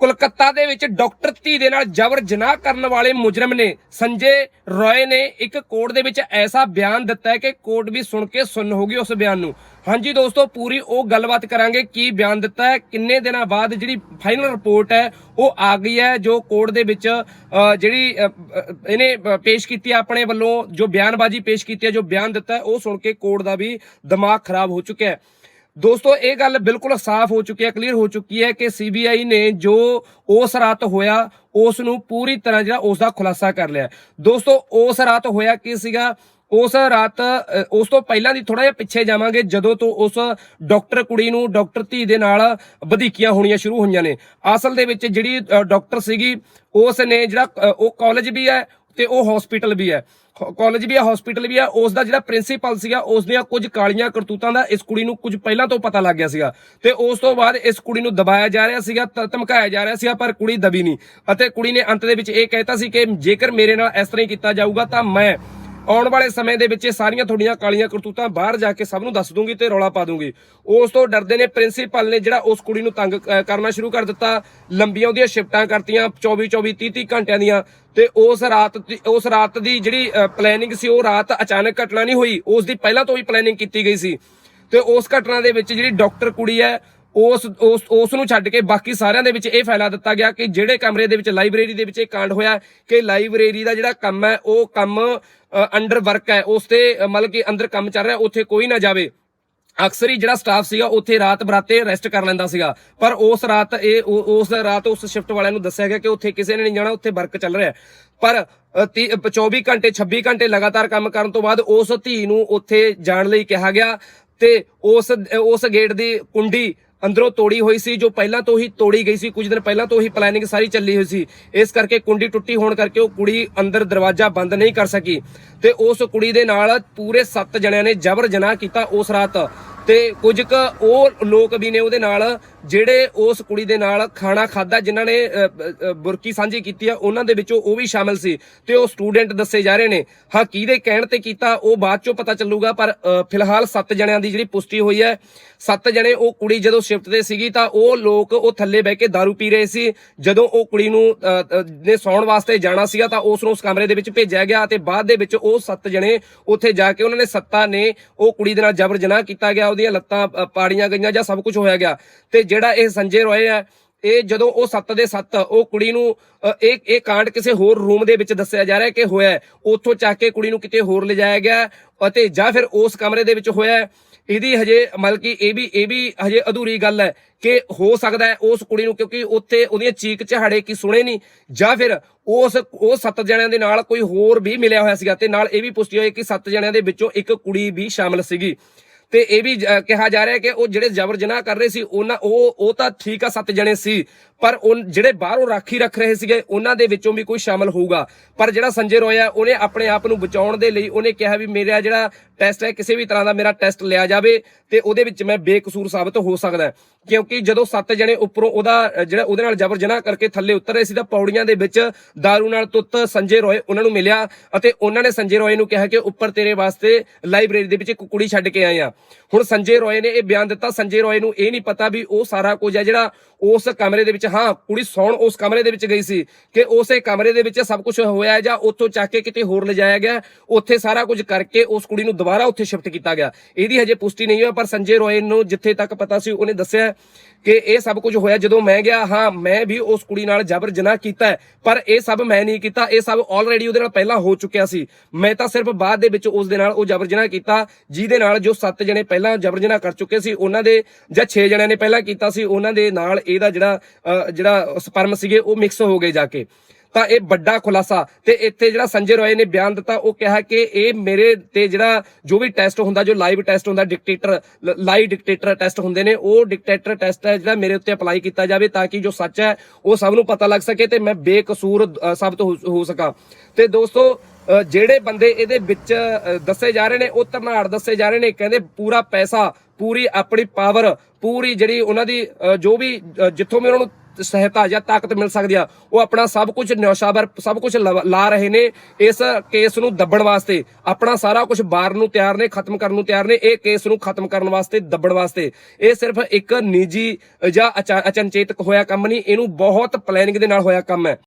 ਕੋਲਕਾਤਾ ਦੇ ਵਿੱਚ ਡਾਕਟਰ ਧੀ ਦੇ ਨਾਲ ਜਬਰ ਜਨਾਹ ਕਰਨ ਵਾਲੇ ਮੁਜਰਮ ਨੇ ਸੰਜੇ ਰੋਏ ਨੇ ਇੱਕ ਕੋਰਟ ਦੇ ਵਿੱਚ ਐਸਾ ਬਿਆਨ ਦਿੱਤਾ ਹੈ ਕਿ ਕੋਰਟ ਵੀ ਸੁਣ ਕੇ ਸੁਣ ਹੋ ਗਈ ਉਸ ਬਿਆਨ ਨੂੰ। ਹਾਂਜੀ ਦੋਸਤੋ, ਪੂਰੀ ਉਹ ਗੱਲਬਾਤ ਕਰਾਂਗੇ ਕੀ ਬਿਆਨ ਦਿੱਤਾ ਹੈ, ਕਿੰਨੇ ਦਿਨਾਂ ਬਾਅਦ ਜਿਹੜੀ ਫਾਈਨਲ ਰਿਪੋਰਟ ਹੈ, ਉਹ ਆ ਗਈ ਹੈ, ਜੋ ਕੋਰਟ ਦੇ ਵਿੱਚ ਜਿਹੜੀ ਇਹਨੇ ਪੇਸ਼ ਕੀਤੀ ਆਪਣੇ ਵੱਲੋਂ, ਜੋ ਬਿਆਨਬਾਜ਼ੀ ਪੇਸ਼ ਕੀਤੀ ਹੈ, ਜੋ ਬਿਆਨ ਦਿੱਤਾ ਹੈ, ਉਹ ਸੁਣ ਕੇ ਕੋਰਟ ਦਾ ਵੀ ਦਿਮਾਗ ਖਰਾਬ ਹੋ ਚੁੱਕਿਆ ਹੈ। ਦੋਸਤੋ, ਇਹ ਗੱਲ ਬਿਲਕੁਲ ਸਾਫ਼ ਹੋ ਚੁੱਕੀ ਹੈ ਕਲੀਅਰ ਹੋ ਚੁੱਕੀ ਹੈ ਕਿ ਸੀਬੀਆਈ ਨੇ ਜੋ ਉਸ ਰਾਤ ਹੋਇਆ ਉਸ ਨੂੰ ਪੂਰੀ ਤਰ੍ਹਾਂ ਜਿਹੜਾ ਉਸ ਦਾ ਖੁਲਾਸਾ ਕਰ ਲਿਆ। ਦੋਸਤੋ, ਉਸ ਰਾਤ ਹੋਇਆ ਕੀ ਸੀਗਾ? ਉਸ ਰਾਤ ਉਸ ਤੋਂ ਪਹਿਲਾਂ ਦੀ ਥੋੜਾ ਜਿਹਾ ਪਿੱਛੇ ਜਾਵਾਂਗੇ, ਜਦੋਂ ਤੋਂ ਉਸ ਡਾਕਟਰ ਕੁੜੀ ਨੂੰ ਡਾਕਟਰ ਧੀ ਦੇ ਨਾਲ ਵਧੀਕੀਆਂ ਹੋਣੀਆਂ ਸ਼ੁਰੂ ਹੋਈਆਂ ਨੇ। ਅਸਲ ਦੇ ਵਿੱਚ ਜਿਹੜੀ ਡਾਕਟਰ ਸੀਗੀ, ਉਸ ਨੇ ਜਿਹੜਾ ਉਹ ਕਾਲਜ ਵੀ ਹੈ ਤੇ ਉਹ ਹਸਪੀਟਲ ਵੀ ਹੈ। ਕਾਲਜ ਵੀ ਆ ਹਸਪੀਟਲ ਵੀ ਆ ਉਸ ਦਾ ਜਿਹੜਾ ਪ੍ਰਿੰਸੀਪਲ ਸੀਗਾ ਉਸ ਦੀਆਂ ਕੁਝ ਕਾਲੀਆਂ ਕਰਤੂਤਾਂ ਦਾ ਇਸ ਕੁੜੀ ਨੂੰ ਕੁਝ ਪਹਿਲਾਂ ਤੋਂ ਪਤਾ ਲੱਗ ਗਿਆ ਸੀਗਾ। ਤੇ ਉਸ ਤੋਂ ਬਾਅਦ ਇਸ ਕੁੜੀ ਨੂੰ ਦਬਾਇਆ ਜਾ ਰਿਹਾ ਸੀਗਾ ਧਮਕਾਇਆ ਜਾ ਰਿਹਾ ਸੀਗਾ, ਪਰ ਕੁੜੀ ਦਬੀ ਨਹੀਂ। ਅਤੇ ਕੁੜੀ ਨੇ ਅੰਤ ਦੇ ਵਿੱਚ ਇਹ ਕਹਿਤਾ ਸੀ ਕਿ ਜੇਕਰ ਮੇਰੇ ਨਾਲ ਇਸ ਤਰ੍ਹਾਂ ਹੀ ਕੀਤਾ ਜਾਊਗਾ ਤਾਂ ਮੈਂ ਆਉਣ ਵਾਲੇ ਸਮੇਂ ਦੇ ਵਿੱਚ ਇਹ ਸਾਰੀਆਂ ਤੁਹਾਡੀਆਂ ਕਾਲੀਆਂ ਕਰਤੂਤਾਂ ਬਾਹਰ ਜਾ ਕੇ ਸਭ ਨੂੰ ਦੱਸ ਦੂੰਗੀ ਤੇ ਰੌਲਾ ਪਾ ਦੂੰਗੀ। ਉਸ ਤੋਂ ਡਰਦੇ ਨੇ ਪ੍ਰਿੰਸੀਪਲ ਨੇ ਜਿਹੜਾ ਉਸ ਕੁੜੀ ਨੂੰ ਤੰਗ ਕਰਨਾ ਸ਼ੁਰੂ ਕਰ ਦਿੱਤਾ। ਲੰਬੀਆਂ ਉਹਦੀਆਂ ਸ਼ਿਫਟਾਂ ਕਰਤੀਆਂ 24 24 30 30 ਘੰਟਿਆਂ ਦੀਆਂ। ਤੇ ਉਸ ਰਾਤ ਦੀ- ਉਸ ਰਾਤ ਦੀ ਜਿਹੜੀ ਪਲੈਨਿੰਗ ਸੀ, ਉਹ ਰਾਤ ਅਚਾਨਕ ਘਟਨਾ ਨਹੀਂ ਹੋਈ। ਉਸ ਦੀ ਪਹਿਲਾਂ ਤੋਂ ਹੀ ਪਲੈਨਿੰਗ ਕੀਤੀ ਗਈ ਸੀ। ਤੇ ਉਸ ਘਟਨਾ ਦੇ ਵਿੱਚ ਜਿਹੜੀ ਡਾਕਟਰ ਕੁੜੀ ਹੈ ਉਸ ਉਸ ਉਸ ਨੂੰ ਛੱਡ ਕੇ ਬਾਕੀ ਸਾਰਿਆਂ ਦੇ ਵਿੱਚ ਇਹ ਫੈਲਾ ਦਿੱਤਾ ਗਿਆ ਕਿ ਜਿਹੜੇ ਕਮਰੇ ਦੇ ਵਿੱਚ ਲਾਇਬ੍ਰੇਰੀ ਦੇ ਵਿੱਚ ਇਹ ਕਾਂਡ ਹੋਇਆ ਕਿ ਲਾਇਬ੍ਰੇਰੀ ਦਾ ਜਿਹੜਾ ਕੰਮ ਹੈ ਉਹ ਕੰਮ ਅੰਡਰ ਵਰਕ ਹੈ। ਉਸ ਤੇ ਮਤਲਬ ਕਿ ਅੰਦਰ ਕੰਮ ਚੱਲ ਰਿਹਾ ਉੱਥੇ ਕੋਈ ਨਾ ਜਾਵੇ। ਅਕਸਰ ਹੀ ਜਿਹੜਾ ਸਟਾਫ ਸੀਗਾ ਉੱਥੇ ਰਾਤ ਬਰਾਤੇ ਰੈਸਟ ਕਰ ਲੈਂਦਾ ਸੀਗਾ। ਪਰ ਉਸ ਰਾਤ ਇਹ ਉਸ ਰਾਤ ਉਸ ਸ਼ਿਫਟ ਵਾਲਿਆਂ ਨੂੰ ਦੱਸਿਆ ਗਿਆ ਕਿ ਉੱਥੇ ਕਿਸੇ ਨੇ ਨਹੀਂ ਜਾਣਾ ਉੱਥੇ ਵਰਕ ਚੱਲ ਰਿਹਾ। ਪਰ ਅ, ਤੀਹ- 24 ਘੰਟੇ 26 ਘੰਟੇ ਲਗਾਤਾਰ ਕੰਮ ਕਰਨ ਤੋਂ ਬਾਅਦ ਉਸ ਧੀ ਨੂੰ ਉੱਥੇ ਜਾਣ ਲਈ ਕਿਹਾ ਗਿਆ ਤੇ ਉਸ ਉਸ ਗੇਟ ਦੀ ਕੁੰਡੀ ਅੰਦਰੋਂ ਤੋੜੀ ਹੋਈ ਸੀ, ਜੋ ਪਹਿਲਾਂ ਤੋਂ ਹੀ ਤੋੜੀ ਗਈ ਸੀ, ਕੁਝ ਦਿਨ ਪਹਿਲਾਂ ਤੋਂ ਹੀ ਪਲੈਨਿੰਗ ਸਾਰੀ ਚੱਲੀ ਹੋਈ ਸੀ। ਇਸ ਕਰਕੇ ਕੁੰਡੀ ਟੁੱਟੀ ਹੋਣ ਕਰਕੇ ਉਹ ਕੁੜੀ ਅੰਦਰ ਦਰਵਾਜ਼ਾ ਬੰਦ ਨਹੀਂ ਕਰ ਸਕੀ। ਤੇ ਉਸ ਕੁੜੀ ਦੇ ਨਾਲ ਪੂਰੇ 7 ਜਣਿਆਂ ਨੇ ਜਬਰ ਜਨਾਹ ਕੀਤਾ ਉਸ ਰਾਤ। ਤੇ ਕੁਝ ਕੁ ਉਹ ਲੋਕ ਵੀ ਨੇ ਉਹਦੇ ਨਾਲ, ਜਿਹੜੇ ਉਸ ਕੁੜੀ ਦੇ ਨਾਲ ਖਾਣਾ ਖਾਦਾ ਜਿਨ੍ਹਾਂ ਨੇ ਬੁਰਕੀ ਸਾਂਝੀ ਕੀਤੀ ਆ, ਉਹਨਾਂ ਦੇ ਵਿੱਚੋਂ ਉਹ ਵੀ ਸ਼ਾਮਿਲ ਸੀ। ਤੇ ਉਹ ਸਟੂਡੈਂਟ ਦੱਸੇ ਜਾ ਰਹੇ ਨੇ, ਹਾਂ, ਕਿਹਦੇ ਕਹਿਣ ਤੇ ਕੀਤਾ, ਉਹ ਬਾਅਦ ਚੋਂ ਪਤਾ ਚੱਲੂਗਾ, ਪਰ ਫਿਲਹਾਲ 7 ਜਣਿਆਂ ਦੀ ਜਿਹੜੀ ਪੁਸ਼ਟੀ ਹੋਈ ਹੈ 7 ਜਣੇ ਉਹ ਕੁੜੀ ਜਦੋਂ ਸ਼ਿਫਟ ਤੇ ਸੀਗੀ ਤਾਂ ਉਹ ਲੋਕ ਉਹ ਥੱਲੇ ਬਹਿ ਕੇ दारू ਪੀ ਰਹੇ ਸੀ। ਜਦੋਂ ਉਹ ਕੁੜੀ ਨੂੰ ਨੇ ਸੌਣ ਵਾਸਤੇ ਜਾਣਾ ਸੀਗਾ ਤਾਂ ਉਸ ਨੂੰ ਉਸ ਕਮਰੇ ਦੇ ਵਿੱਚ ਭੇਜਿਆ ਗਿਆ ਤੇ ਬਾਅਦ ਦੇ ਵਿੱਚ ਉਹ 7 ਜਣੇ ਉੱਥੇ ਜਾ ਕੇ ਉਹਨਾਂ ਨੇ ਸੱਤਾ ਨੇ ਉਹ ਕੁੜੀ ਦੇ ਨਾਲ ਜਬਰ ਜਨਾਹ ਕੀਤਾ ਗਿਆ ਉਹਦੀਆਂ ਲੱਤਾਂ ਪਾੜੀਆਂ ਗਈਆਂ ਜਾਂ ਸਭ ਕੁਝ ਹੋਇਆ ਗਿਆ। ਤੇ ਜਿਹੜਾ ਇਹ ਸੰਜੇ ਰੋਏ ਹੈ ਇਹ ਜਦੋਂ ਉਹ 7 ਦੇ 7 ਉਹ ਕੁੜੀ ਨੂੰ ਇਹ ਇਹ ਕਾਂਡ ਕਿਸੇ ਹੋਰ ਰੂਮ ਦੇ ਵਿੱਚ ਦੱਸਿਆ ਜਾ ਰਿਹਾ ਕਿ ਹੋਇਆ ਉੱਥੋਂ ਚੱਕ ਕੇ ਕੁੜੀ ਨੂੰ ਕਿਤੇ ਹੋਰ ਲਿਜਾਇਆ ਗਿਆ ਅਤੇ ਜਾਂ ਫਿਰ ਉਸ ਕਮਰੇ ਦੇ ਵਿੱਚ ਹੋਇਆ ਇਹਦੀ ਹਜੇ ਮਤਲਬ ਕਿ ਇਹ ਵੀ ਇਹ ਵੀ ਹਜੇ ਅਧੂਰੀ ਗੱਲ ਹੈ ਕਿ ਹੋ ਸਕਦਾ ਹੈ ਉਸ ਕੁੜੀ ਨੂੰ ਕਿਉਂਕਿ ਉੱਥੇ ਉਹਦੀਆਂ ਚੀਕ ਚਹਾੜੇ ਕੀ ਸੁਣੇ ਨਹੀਂ, ਜਾਂ ਫਿਰ ਉਸ, ਉਹ ਸੱਤ ਜਣਿਆਂ ਦੇ ਨਾਲ ਕੋਈ ਹੋਰ ਵੀ ਮਿਲਿਆ ਹੋਇਆ ਸੀਗਾ ਤੇ ਨਾਲ ਇਹ ਵੀ ਪੁਸ਼ਟੀ ਹੋਈ ਕਿ ਸੱਤ ਜਣਿਆਂ ਦੇ ਵਿੱਚੋਂ ਇੱਕ ਕੁੜੀ ਵੀ ਸ਼ਾਮਲ ਸੀਗੀ। ਤੇ ਇਹ ਵੀ ਕਿਹਾ ਜਾ ਰਿਹਾ ਕਿ ਉਹ ਜਿਹੜੇ ਜ਼ਬਰ ਜਨਾਹ ਕਰ ਰਹੇ ਸੀ, ਉਹਨਾਂ, ਉਹ ਉਹ ਤਾਂ ਠੀਕ ਆ, ਸੱਤ ਜਣੇ ਸੀ। ਪਰ ਉਹ ਜਿਹੜੇ ਬਾਹਰੋਂ ਰਾਖੀ ਰੱਖ ਰਹੇ ਸੀਗੇ, ਉਹਨਾਂ ਦੇ ਵਿੱਚੋਂ ਵੀ ਕੋਈ ਸ਼ਾਮਲ ਹੋਊਗਾ। ਪਰ ਜਿਹੜਾ ਸੰਜੇ ਰੋਇਆ ਉਹਨੇ ਆਪਣੇ ਆਪ ਨੂੰ ਬਚਾਉਣ ਦੇ ਲਈ ਉਹਨੇ ਕਿਹਾ ਵੀ ਮੇਰਾ ਜਿਹੜਾ ਟੈਸਟ ਹੈ, ਕਿਸੇ ਵੀ ਤਰ੍ਹਾਂ ਦਾ ਮੇਰਾ ਟੈਸਟ ਲਿਆ ਜਾਵੇ ਤੇ ਉਹਦੇ ਵਿੱਚ ਮੈਂ ਬੇਕਸੂਰ ਸਾਬਤ ਹੋ ਸਕਦਾ ਕਿਉਂਕਿ ਜਦੋਂ ਸੱਤ ਜਣੇ ਉੱਪਰੋਂ ਉਹਦਾ ਜਿਹੜਾ ਉਹਦੇ ਨਾਲ ਜ਼ਬਰ ਜਨਾਹ ਕਰਕੇ ਥੱਲੇ ਉਤਰ ਰਹੇ ਸੀ, ਤਾਂ ਪੌੜੀਆਂ ਦੇ ਵਿੱਚ दारू ਨਾਲ ਤੁੱਤ ਸੰਜੇ ਰੋਏ ਉਹਨਾਂ ਨੂੰ ਮਿਲਿਆ ਅਤੇ ਉਹਨਾਂ ਨੇ ਸੰਜੇ ਰੋਏ ਨੂੰ ਕਿਹਾ ਕਿ ਉੱਪਰ ਤੇਰੇ ਵਾਸਤੇ ਲਾਇਬ੍ਰੇਰੀ ਦੇ ਵਿੱਚ ਇੱਕ ਕੁੜੀ ਛੱਡ ਕੇ ਆਏ ਆ। ਹੁਣ ਸੰਜੇ ਰੋਏ ਨੇ ਇਹ ਬਿਆਨ ਦਿੱਤਾ। ਸੰਜੇ ਰੋਏ ਨੂੰ ਇਹ ਨਹੀਂ ਪਤਾ ਵੀ ਉਹ ਸਾਰਾ ਕੁਝ ਹੈ ਜਿਹੜਾ ਉਸ ਕਮਰੇ ਦੇ ਵਿੱਚ ਹਾਂ, ਕੁੜੀ ਸੌਣ ਉਸ ਕਮਰੇ ਦੇ ਵਿੱਚ ਗਈ ਸੀ ਕਿ ਉਸੇ ਕਮਰੇ ਦੇ ਵਿੱਚ ਸਭ ਕੁਝ ਹੋਇਆ ਹੈ ਜਾਂ ਉੱਥੋਂ ਚੱਕ ਕੇ ਕਿਤੇ ਹੋਰ ਲਿਜਾਇਆ ਗਿਆ, ਉੱਥੇ ਸਾਰਾ ਕੁਝ ਕਰਕੇ ਉਸ ਕੁੜੀ ਨੂੰ ਦੁਬਾਰਾ ਉੱਥੇ ਸ਼ਿਫਟ ਕੀਤਾ ਗਿਆ। ਇਹਦੀ ਹਜੇ ਪੁਸ਼ਟੀ ਨਹੀਂ ਹੋਈ, ਪਰ ਸੰਜੇ ਰੋਏ ਨੂੰ ਜਿੱਥੇ ਤੱਕ ਪਤਾ ਸੀ, ਉਹਨੇ ਦੱਸਿਆ ਕਿ ਇਹ ਸਭ ਕੁਝ ਹੋਇਆ ਜਦੋਂ ਮੈਂ ਗਿਆ। ਹਾਂ, ਮੈਂ ਵੀ ਉਸ ਕੁੜੀ ਨਾਲ ਜਬਰ ਜਨਾਹ ਕੀਤਾ ਪਰ ਇਹ ਸਭ ਮੈਂ ਨਹੀਂ ਕੀਤਾ, ਇਹ ਸਭ ਆਲਰੇਡੀ ਉਹਦੇ ਨਾਲ ਪਹਿਲਾਂ ਹੋ ਚੁੱਕਿਆ ਸੀ। ਮੈਂ ਤਾਂ ਸਿਰਫ ਬਾਅਦ ਦੇ ਵਿੱਚ ਉਸ ਦੇ ਨਾਲ ਉਹ ਜਬਰ ਜਨਾਹ ਕੀਤਾ, ਜਿਹਦੇ ਨਾਲ ਜੋ 7 ਜਣੇ ਪਹਿਲਾਂ ਜਬਰ ਜਨਾਹ ਕਰ ਚੁੱਕੇ ਸੀ, ਉਹਨਾਂ ਦੇ ਜਾਂ 6 ਜਣਿਆਂ ਨੇ ਪਹਿਲਾਂ ਕੀਤਾ ਸੀ, ਉਹਨਾਂ ਦੇ ਨਾਲ ਇਹਦਾ ਜਿਹੜਾ ਜਿਹੜਾ ਸਪਰਮ ਸੀਗੇ, ਉਹ ਮਿਕਸ ਹੋ ਗਏ ਜਾ ਕੇ। ਤਾਂ ਇਹ ਵੱਡਾ ਖੁਲਾਸਾ ਤੇ ਇੱਥੇ ਜਿਹੜਾ ਸੰਜੇ ਰੋਏ ਨੇ ਬਿਆਨ ਦਿੱਤਾ, ਉਹ ਕਿਹਾ ਕਿ ਇਹ ਮੇਰੇ ਤੇ ਜਿਹੜਾ ਜੋ ਵੀ ਟੈਸਟ ਹੁੰਦਾ, ਜੋ ਲਾਈਵ ਟੈਸਟ ਹੁੰਦਾ ਡਿਕਟੇਟਰ ਲਾਈਵ ਡਿਕਟੇਟਰ ਟੈਸਟ ਹੁੰਦੇ ਨੇ, ਉਹ ਡਿਕਟੇਟਰ ਟੈਸਟ ਹੈ ਜਿਹੜਾ ਮੇਰੇ ਉੱਤੇ ਅਪਲਾਈ ਕੀਤਾ ਜਾਵੇ ਤਾਂ ਕਿ ਜੋ ਸੱਚ ਹੈ, ਉਹ ਸਭ ਨੂੰ ਪਤਾ ਲੱਗ ਸਕੇ ਤੇ ਮੈਂ ਬੇਕਸੂਰ ਸਾਬਤ ਹੋ ਸਕਾਂ। ਤੇ ਦੋਸਤੋ ਜਿਹੜੇ ਬੰਦੇ ਇਹਦੇ ਵਿੱਚ ਦੱਸੇ ਜਾ ਰਹੇ ਨੇ, ਉਹ ਧਰਨਾੜ ਦੱਸੇ ਜਾ ਰਹੇ ਨੇ, ਕਹਿੰਦੇ ਪੂਰਾ ਪੈਸਾ, ਪੂਰੀ ਆਪਣੀ ਪਾਵਰ ਪੂਰੀ ਜਿਹੜੀ ਉਹਨਾਂ ਦੀ ਜੋ ਵੀ ਜਿੱਥੋਂ ਵੀ ਉਹਨਾਂ ਨੂੰ ਸਹਾਇਤਾ ਜਾਂ ਤਾਕਤ ਮਿਲ ਸਕਦੀ ਆ। ਉਹ ਆਪਣਾ ਸਭ ਕੁਝ ਨਿਸ਼ਾਵਰ ਸਭ ਕੁਝ ਲਾ ਰਹੇ ਨੇ ਇਸ ਕੇਸ ਨੂੰ ਦੱਬਣ ਵਾਸਤੇ। ਆਪਣਾ ਸਾਰਾ ਕੁਝ ਬਾਰ ਨੂੰ ਤਿਆਰ ਨੇ, ਖਤਮ ਕਰਨ ਨੂੰ ਤਿਆਰ ਨੇ, ਇਹ ਕੇਸ ਨੂੰ ਖਤਮ ਕਰਨ ਵਾਸਤੇ, ਦੱਬਣ ਵਾਸਤੇ। ਇਹ ਸਿਰਫ ਇੱਕ ਨਿੱਜੀ ਜਾਂ ਅਚਾ- ਅਚਨਚੇਤਕ ਹੋਇਆ ਕੰਮ ਨਹੀਂ, ਇਹਨੂੰ ਬਹੁਤ ਪਲੈਨਿੰਗ ਦੇ ਨਾਲ ਹੋਇਆ ਕੰਮ ਹੈ।